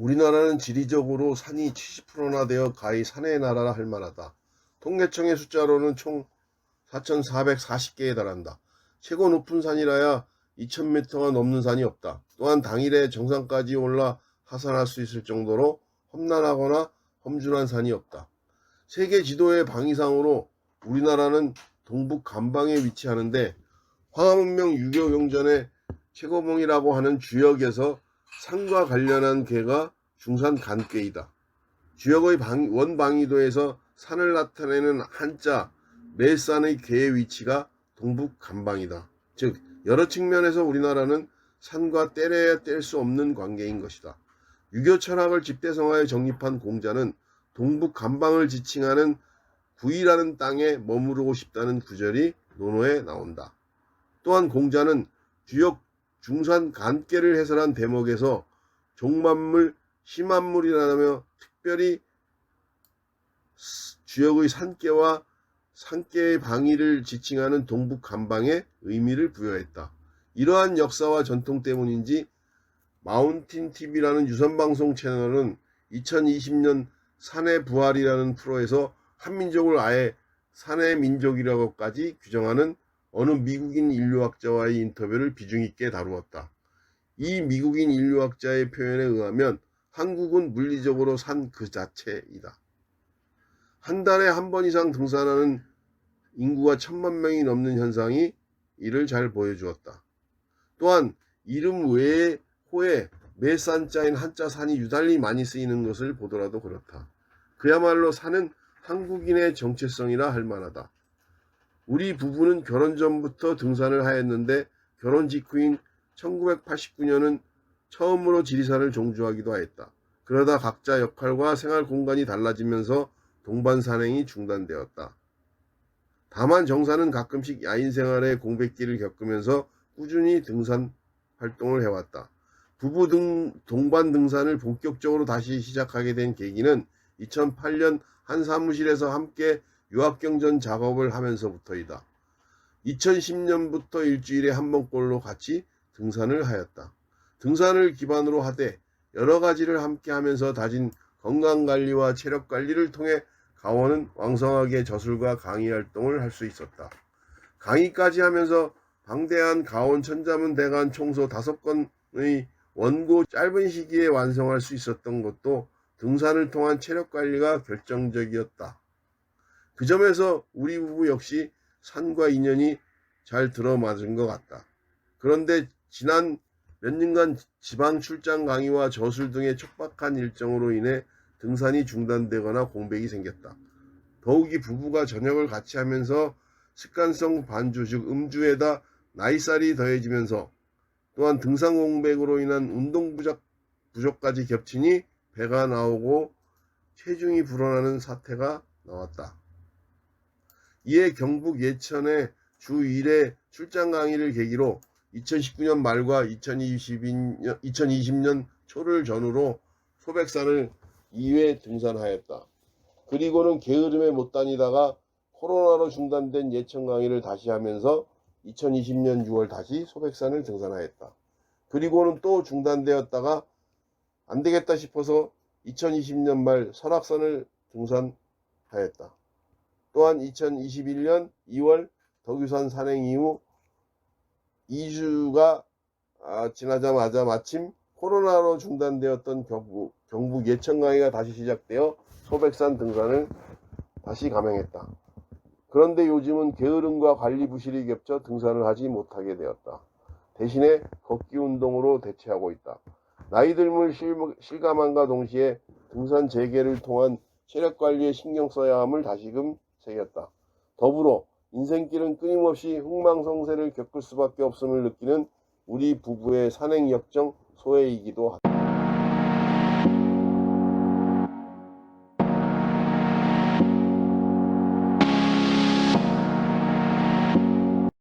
우리나라는 지리적으로 산이 70%나 되어 가히 산의 나라라 할 만하다. 통계청의 숫자로는 총 4,440개에 달한다. 최고 높은 산이라야 2,000m가 넘는 산이 없다. 또한 당일에 정상까지 올라 하산할 수 있을 정도로 험난하거나 험준한 산이 없다. 세계 지도의 방위상으로 우리나라는 동북 간방에 위치하는데 황하문명 유교 경전의 최고봉이라고 하는 주역에서 산과 관련한 괴가 중산 간괴이다. 주역의 방- 원방위도에서 산을 나타내는 한자 매산의 괴의 위치가 동북 간방이다. 즉 여러 측면에서 우리나라는 산과 떼려야 뗄 수 없는 관계인 것이다. 유교 철학을 집대성하에 정립한 공자는 동북 간방을 지칭하는 구이라는 땅에 머무르고 싶다는 구절이 논어에 나온다. 또한 공자는 주역 중산 간계를 해설한 대목에서 종만물, 심한물이라며 특별히 주역의 산계와 산계의 방위를 지칭하는 동북 간방에 의미를 부여했다. 이러한 역사와 전통 때문인지 마운틴 TV라는 유선 방송 채널은 2020년 산의 부활이라는 프로에서 한민족을 아예 산의 민족이라고까지 규정하는 어느 미국인 인류학자와의 인터뷰를 비중 있게 다루었다. 이 미국인 인류학자의 표현에 의하면 한국은 물리적으로 산 그 자체이다. 한 달에 한 번 이상 등산하는 인구가 천만 명이 넘는 현상이 이를 잘 보여주었다. 또한 이름 외에 호에 매산자인 한자 산이 유달리 많이 쓰이는 것을 보더라도 그렇다. 그야말로 산은 한국인의 정체성이라 할 만하다. 우리 부부는 결혼 전부터 등산을 하였는데 결혼 직후인 1989년은 처음으로 지리산을 종주하기도 하였다. 그러다 각자 역할과 생활 공간이 달라지면서 동반 산행이 중단되었다. 다만 정사는 가끔씩 야인 생활의 공백기를 겪으면서 꾸준히 등산 활동을 해왔다. 부부 등 동반 등산을 본격적으로 다시 시작하게 된 계기는 2008년 한 사무실에서 함께 유학경전 작업을 하면서부터이다. 2010년부터 일주일에 한 번꼴로 같이 등산을 하였다. 등산을 기반으로 하되 여러 가지를 함께 하면서 다진 건강 관리와 체력 관리를 통해 가원은 왕성하게 저술과 강의 활동을 할 수 있었다. 강의까지 하면서 방대한 가원 천자문 대관 총소 다섯 건의 원고 짧은 시기에 완성할 수 있었던 것도 등산을 통한 체력 관리가 결정적이었다. 그 점에서 우리 부부 역시 산과 인연이 잘 들어맞은 것 같다. 그런데 지난 몇 년간 지방 출장 강의와 저술 등의 촉박한 일정으로 인해 등산이 중단되거나 공백이 생겼다. 더욱이 부부가 저녁을 같이 하면서 습관성 반주 즉 음주에다 나이살이 더해지면서 또한 등산 공백으로 인한 운동 부족, 부족까지 겹치니 배가 나오고 체중이 불어나는 사태가 나왔다. 이에 경북 예천의 주 1회 출장 강의를 계기로 2019년 말과 2020년, 2020년 초를 전후로 소백산을 2회 등산하였다. 그리고는 게으름에 못 다니다가 코로나로 중단된 예천 강의를 다시 하면서 2020년 6월 다시 소백산을 등산하였다. 그리고는 또 중단되었다가 안 되겠다 싶어서 2020년 말 설악산을 등산하였다. 또한 2021년 2월 덕유산 산행 이후 2주가 아, 지나자마자 마침 코로나로 중단되었던 경북, 경북 예천 강의가 다시 시작되어 소백산 등산을 다시 감행했다. 그런데 요즘은 게으름과 관리 부실이 겹쳐 등산을 하지 못하게 되었다. 대신에 걷기 운동으로 대체하고 있다. 나이 들물 실, 실감함과 동시에 등산 재개를 통한 체력 관리에 신경 써야 함을 다시금 새겼다. 더불어 인생길은 끊임없이 흥망성쇠를 겪을 수밖에 없음을 느끼는 우리 부부의 산행 역정 소회이기도 하다.